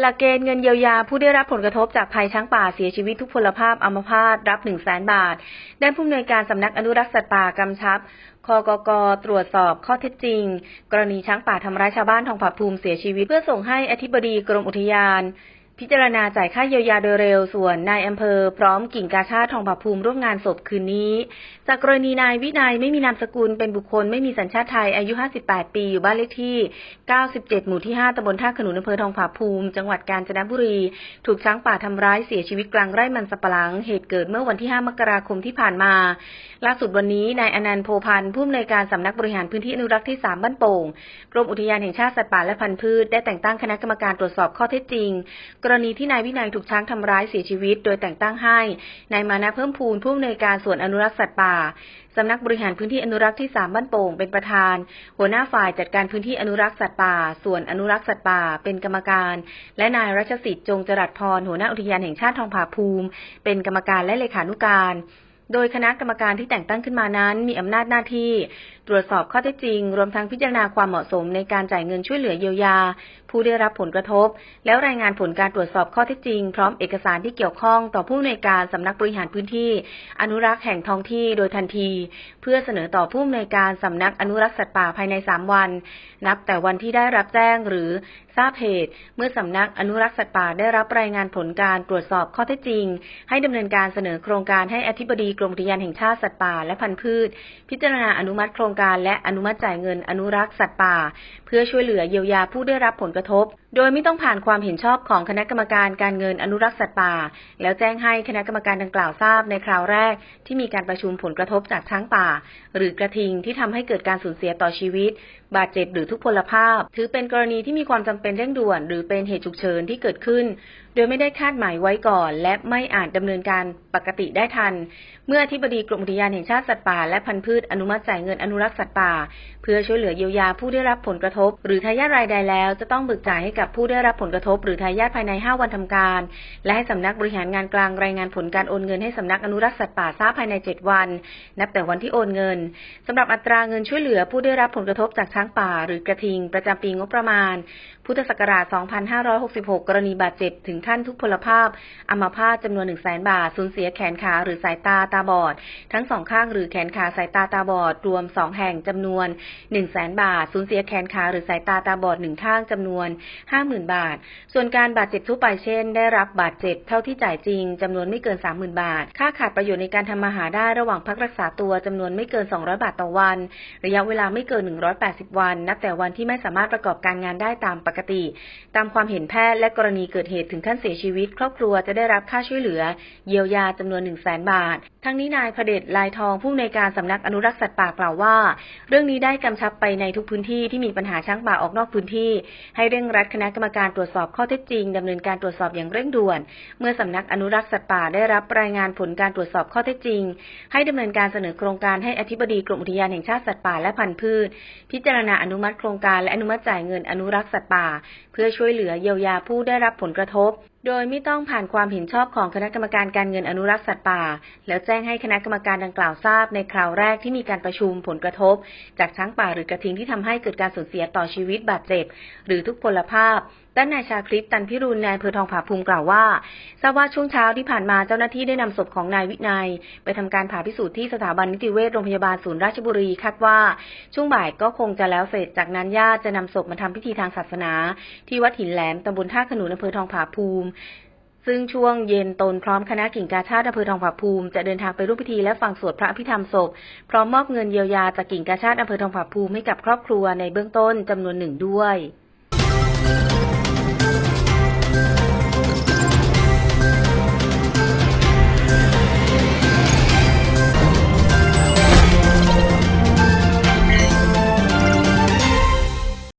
หลักเกณฑ์เงินเยียวยาผู้ได้รับผลกระทบจากภัยช้างป่าเสียชีวิตทุกพลภาพอัมพาตรับ 1 0 0 0 0แบาท ด้านผู้อำนวยการสำนักอนุรักษ์สัตว์ป่ากำชับคกกตรวจสอบข้อเท็จจริง กรณีช้างป่าทำร้ายชาวบ้านทองผาภูมิเสียชีวิตเพื่อส่งให้อธิบดีกรมอุทยาน พิจารณาจ่ายค่าเยียวยาโดยเร็ว ส่วนนายอำเภอพร้อมกิ่งกาชาทองผาภูมิร่วมงานศพคืนนี้ จากกรณีนายวินัยไม่มีนามสกุลเป็นบุคคลไม่มีสัญชาติไทยอายุ 58 ปีอยู่บ้านเลขที่ 97 หมู่ที่ 5ตำบลท่าขนุนอำเภอทองผาภูมิ จังหวัดกาญจนบุรี ถูกช้างป่าทำร้ายเสียชีวิตกลางไร่มันสับปะหลัง เหตุเกิดเมื่อวันที่ 5 มกราคมที่ผ่านมา ล่าสุดวันนี้นายอนันต์โพพันธ์ผู้อำนวยการสำนักบริหารพื้นที่อนุรักษ์ที่ 3 บ้านโป่งกรมอุทยานแห่งชาติสัตว์ป่าและพันธุ์พืชได้แต่งตั้งคณะกรรมการตรวจสอบข้อเท็จจริงกรณีที่นายวินัยถูกช้างทำร้ายเสียชีวิต โดยแต่งตั้งให้ นายมานะเพิ่มพูนผู้อำนวยการส่วนอนุรักษ์สัตว์ป่าสำนักบริหารพื้นที่อนุรักษ์ที่ 3 บ้านโป่งเป็นประธาน หัวหน้าฝ่ายจัดการพื้นที่อนุรักษ์สัตว์ป่า ส่วนอนุรักษ์สัตว์ป่า เป็นกรรมการ และนายรัชสิทธิ์จงจรัสพรหัวหน้าอุทยานแห่งชาติทองผาภูมิ เป็นกรรมการและเลขานุการ โดยคณะกรรมการที่แต่งตั้งขึ้นมานั้น มีอำนาจหน้าที่ ตรวจสอบข้อเท็จจริง รวมทั้งพิจารณาความเหมาะสมในการจ่ายเงินช่วยเหลือเยียวยา ผู้ได้รับผลกระทบ แล้วรายงานผลการตรวจสอบข้อเท็จจริง พร้อมเอกสารที่เกี่ยวข้องต่อผู้อำนวยการสำนักบริหารพื้นที่ อนุรักษ์แห่งท้องที่โดยทันที เพื่อเสนอต่อผู้อำนวยการสำนักอนุรักษ์สัตว์ป่าภายใน 3 วัน นับแต่วันที่ได้รับแจ้งหรือทราบเหตุ เมื่อสำนักอนุรักษ์สัตว์ป่าได้รับรายงานผลการตรวจสอบข้อเท็จจริง ให้ดำเนินการเสนอโครงการให้อธิบดีกรมอุทยานแห่งชาติสัตว์ป่าและพันธุ์พืช พิจารณาอนุมัติโครงการและอนุมัติจ่ายเงินอนุรักษ์สัตว์ป่า เพื่อช่วยเหลือเยียวยาผู้ได้รับผลกระทบโดยไม่ต้องผ่านความเห็นชอบของคณะกรรมการการเงินอนุรักษ์สัตว์ป่า แล้วแจ้งให้คณะกรรมการดังกล่าวทราบในคราวแรก ที่มีการประชุมผลกระทบจากช้างป่า หรือกระทิงที่ทำให้เกิดการสูญเสียต่อชีวิต บาดเจ็บหรือทุกพลภาพ ถือเป็นกรณีที่มีความจำเป็นเร่งด่วน หรือเป็นเหตุฉุกเฉินที่เกิดขึ้น โดยไม่ได้คาดหมายไว้ก่อน และไม่อาจดำเนินการปกติได้ทัน เมื่ออธิบดีกรมอุทยานแห่งชาติสัตว์ป่า และพันธุ์พืชอนุมัติจ่ายเงินอนุรักษ์สัตว์ป่า เพื่อช่วยเหลือเยียวยาผู้ได้รับผลกระทบ หรือทายาทรายใดแล้วจะต้องเบิกจ่ายให้กับผู้ได้รับผลกระทบหรือทายาทภายใน 5 วันทำการ และให้สำนักบริหารงานกลางรายงานผลการโอนเงินให้สำนักอนุรักษ์สัตว์ป่าทราบภายใน 7 วัน นับแต่วันที่โอนเงินสำหรับอัตราเงินช่วยเหลือผู้ได้รับผลกระทบจากช้างป่า หรือกระทิง ประจำปีงบประมาณ พุทธศักราช 2566 กรณีบาดเจ็บถึงขั้นทุกพลภาพ อัมพาตจำนวน 1 0 0 0 0แบาท สูญเสียแขนขาหรือสายตาตาบอด ทั้งสองข้างหรือแขนขาสายตาตาบอด รวม 2 แห่งจำนวน 1 0 0 0 0แบาท สูญเสียแขนขาหรือสายตาตาบอดหนึ่งข้างจำนวน50,000 บาท ส่วนการบาดเจ็บทั่วไปเช่น ได้รับบาดเจ็บเท่าที่จ่ายจริงจำนวนไม่เกิน 30,000 บาท ค่าขาดประโยชน์ในการทำมาหาได้ระหว่างพักรักษาตัวจำนวนไม่เกิน 200 บาทต่อวัน ระยะเวลาไม่เกิน 180 วัน นับแต่วันที่ไม่สามารถประกอบการงานได้ตามปกติ ตามความเห็นแพทย์และกรณีเกิดเหตุถึงขั้นเสียชีวิต ครอบครัวจะได้รับค่าช่วยเหลือ เยียวยาจำนวน 1 0 0 0 0บาททั้งนี้นายพเดชลายทองผู้ในการสำนักอนุรักษ์สัตว์ป่ากล่าวว่า เรื่องนี้ได้กำชับไปในทุกพื้นที่ที่มีปัญหาช้างป่าออกนอกพื้นที่ ให้เร่งรัดคณะกรรมการตรวจสอบข้อเท็จจริงดำเนินการตรวจสอบอย่างเร่งด่วน เมื่อสำนักอนุรักษ์สัตว์ป่าได้รับรายงานผลการตรวจสอบข้อเท็จจริง ให้ดำเนินการเสนอโครงการให้อธิบดีกรมอุทยานแห่งชาติสัตว์ป่าและพันธุ์พืช พิจารณาอนุมัติโครงการและอนุมัติจ่ายเงินอนุรักษ์สัตว์ป่า เพื่อช่วยเหลือเยียวยาผู้ได้รับผลกระทบโดยไม่ต้องผ่านความเห็นชอบของคณะกรรมการการเงินอนุรักษ์สัตว์ป่า แล้วแจ้งให้คณะกรรมการดังกล่าวทราบในคราวแรกที่มีการประชุมผลกระทบ จากช้างป่าหรือกระทิงที่ทำให้เกิดการสูญเสียต่อชีวิตบาดเจ็บ หรือทุกพลภาพด้านนายชาคลิปตันพิรุณนายอำเภอทองผาภูมิกล่าวว่าทราบว่าช่วงเช้าที่ผ่านมาเจ้าหน้าที่ได้นำศพของนายวินัย ไปทำการผ่าพิสูจน์ที่สถาบันนิติเวชโรงพยาบาลศูนย์ราชบุรีคาดว่า ช่วงบ่ายก็คงจะแล้วเสร็จจากนั้นญาติจะนำศพมาทำพิธีทางศาสนา ที่วัดหินแหลมตำบลท่าขนุนอำเภอทองผาภูมิซึ่งช่วงเย็นตนพร้อมคณะกิ่งกาชาติอำเภอทองผาภูมิ จะเดินทางไปร่วมพิธีและฟังสวดพระพิธรรมศพ พร้อมมอบเงินเยียวยาจากกิ่งกาชาติอำเภอทองผาภูมิให้กับครอบครัวในเบื้องต้นจำนวนหนึ่งด้วย